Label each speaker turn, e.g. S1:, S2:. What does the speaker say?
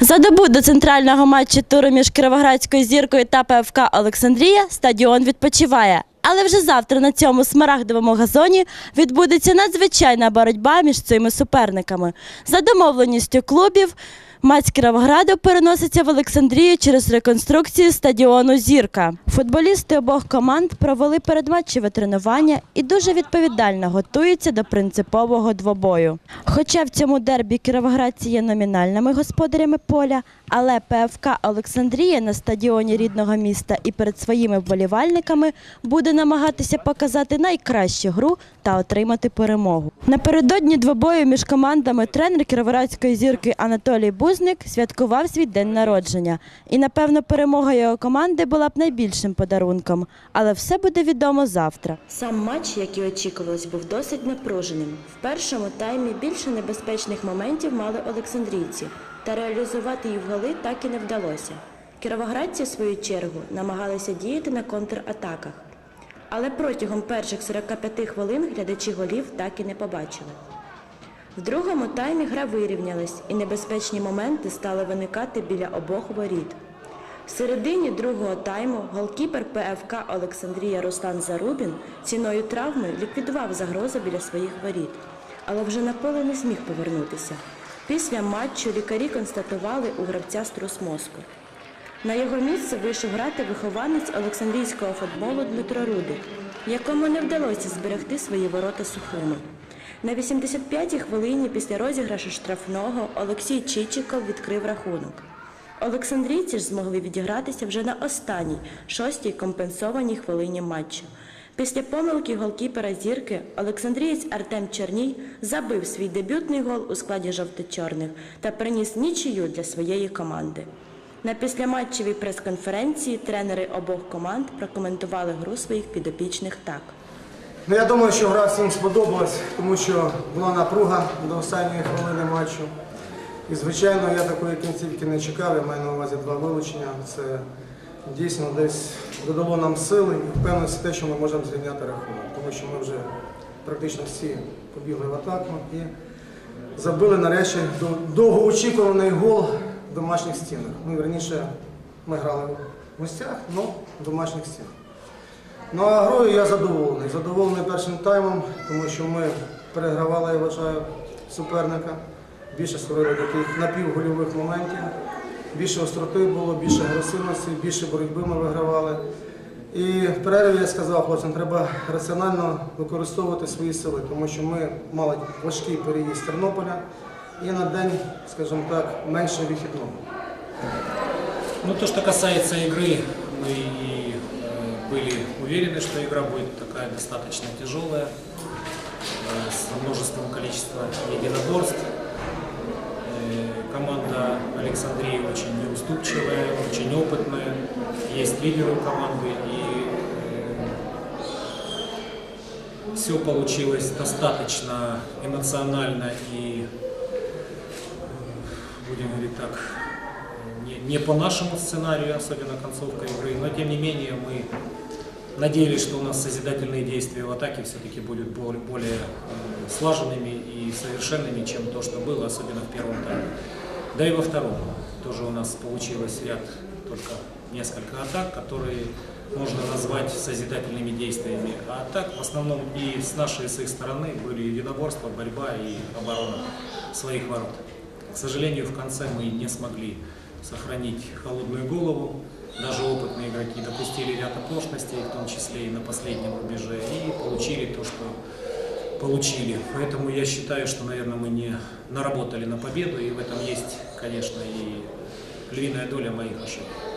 S1: За добу до центрального матчу туру між Кировоградською зіркою та ПФК Олександрія стадіон відпочиває. Але вже завтра на цьому смарагдовому газоні відбудеться надзвичайна боротьба між цими суперниками. За домовленістю клубів, матч Кіровограду переноситься в Олександрію через реконструкцію стадіону Зірка. Футболісти обох команд провели передматчеве тренування і дуже відповідально готуються до принципового двобою. Хоча в цьому дербі кіровоградці є номінальними господарями поля, але ПФК Олександрія на стадіоні рідного міста і перед своїми вболівальниками буде намагатися показати найкращу гру та отримати перемогу. Напередодні двобою між командами тренер кіровоградської зірки Анатолій Бузник святкував свій день народження. І напевно перемога його команди була б найбільшим подарунком. Але все буде відомо завтра. Сам матч, як і очікувалось, був досить напруженим. В першому таймі більше небезпечних моментів мали олександрійці, та реалізувати їх голи так і не вдалося. Кіровоградці, в свою чергу, намагалися діяти на контратаках. Але протягом перших 45 хвилин глядачі голів так і не побачили. В другому таймі гра вирівнялась, і небезпечні моменти стали виникати біля обох воріт. В середині другого тайму голкіпер ПФК Олександрія Руслан Зарубін ціною травми ліквідував загрозу біля своїх воріт, але вже на поле не зміг повернутися. Після матчу лікарі констатували у гравця струс мозку. На його місце вийшов грати вихованець Олександрійського футболу Дмитро Рудик, якому не вдалося зберегти свої ворота сухими. На 85-й хвилині після розіграшу штрафного Олексій Чичиков відкрив рахунок. Олександрійці ж змогли відігратися вже на останній, шостій компенсованій хвилині матчу. Після помилки голкіпера зірки Олександрієць Артем Черній забив свій дебютний гол у складі жовто-чорних та приніс нічию для своєї команди. На післяматчевій прес-конференції тренери обох команд прокоментували гру своїх підопічних так.
S2: Ну, я думаю, що гра всім сподобалась, тому що була напруга до останньої хвилини матчу. І, звичайно, я такої кінцівки не чекав, я маю на увазі два вилучення. Це дійсно десь додало нам сили і впевненості те, що ми можемо зрівняти рахунок, тому що ми вже практично всі побігли в атаку і забили нарешті до- довгоочікуваний гол в домашніх стінах. Ну, верніше, ми грали в гостях, але в домашніх стінах. Ну а грою я задоволений. Задоволений першим таймом, тому що ми перегравали, я вважаю, суперника. Більше створили таких напівгольових моментів, більше остроти було, більше агресивності, більше боротьби ми вигравали. І в перерві я сказав хлопцям, треба раціонально використовувати свої сили, тому що ми мали важкий переїзд з Тернополя і на день, скажімо так, менше вихідного.
S3: Ну, то, что касается игры, мы и, э, были уверены, что игра будет такая достаточно тяжелая, э, с множеством количества единоборств. Э, команда Александрии очень неуступчивая, очень опытная, есть лидеры у команды, и все получилось достаточно эмоционально и будем говорить так, не, не по нашему сценарию, особенно концовка игры, но тем не менее мы надеялись, что у нас созидательные действия в атаке все-таки будут более, более э, слаженными и совершенными, чем то, что было, особенно в первом тайме. Да и во втором тоже у нас получилось ряд только несколько атак, которые можно назвать созидательными действиями. А так в основном и с нашей, и с их стороны были единоборства, борьба и оборона своих ворот. Сожалению, в конце мы не смогли сохранить холодную голову. Даже опытные игроки допустили ряд оплошностей, в том числе и на последнем рубеже, и получили то, что получили. Поэтому я считаю, что, наверное, мы не наработали на победу, и в этом есть, конечно, и львиная доля моих ошибок.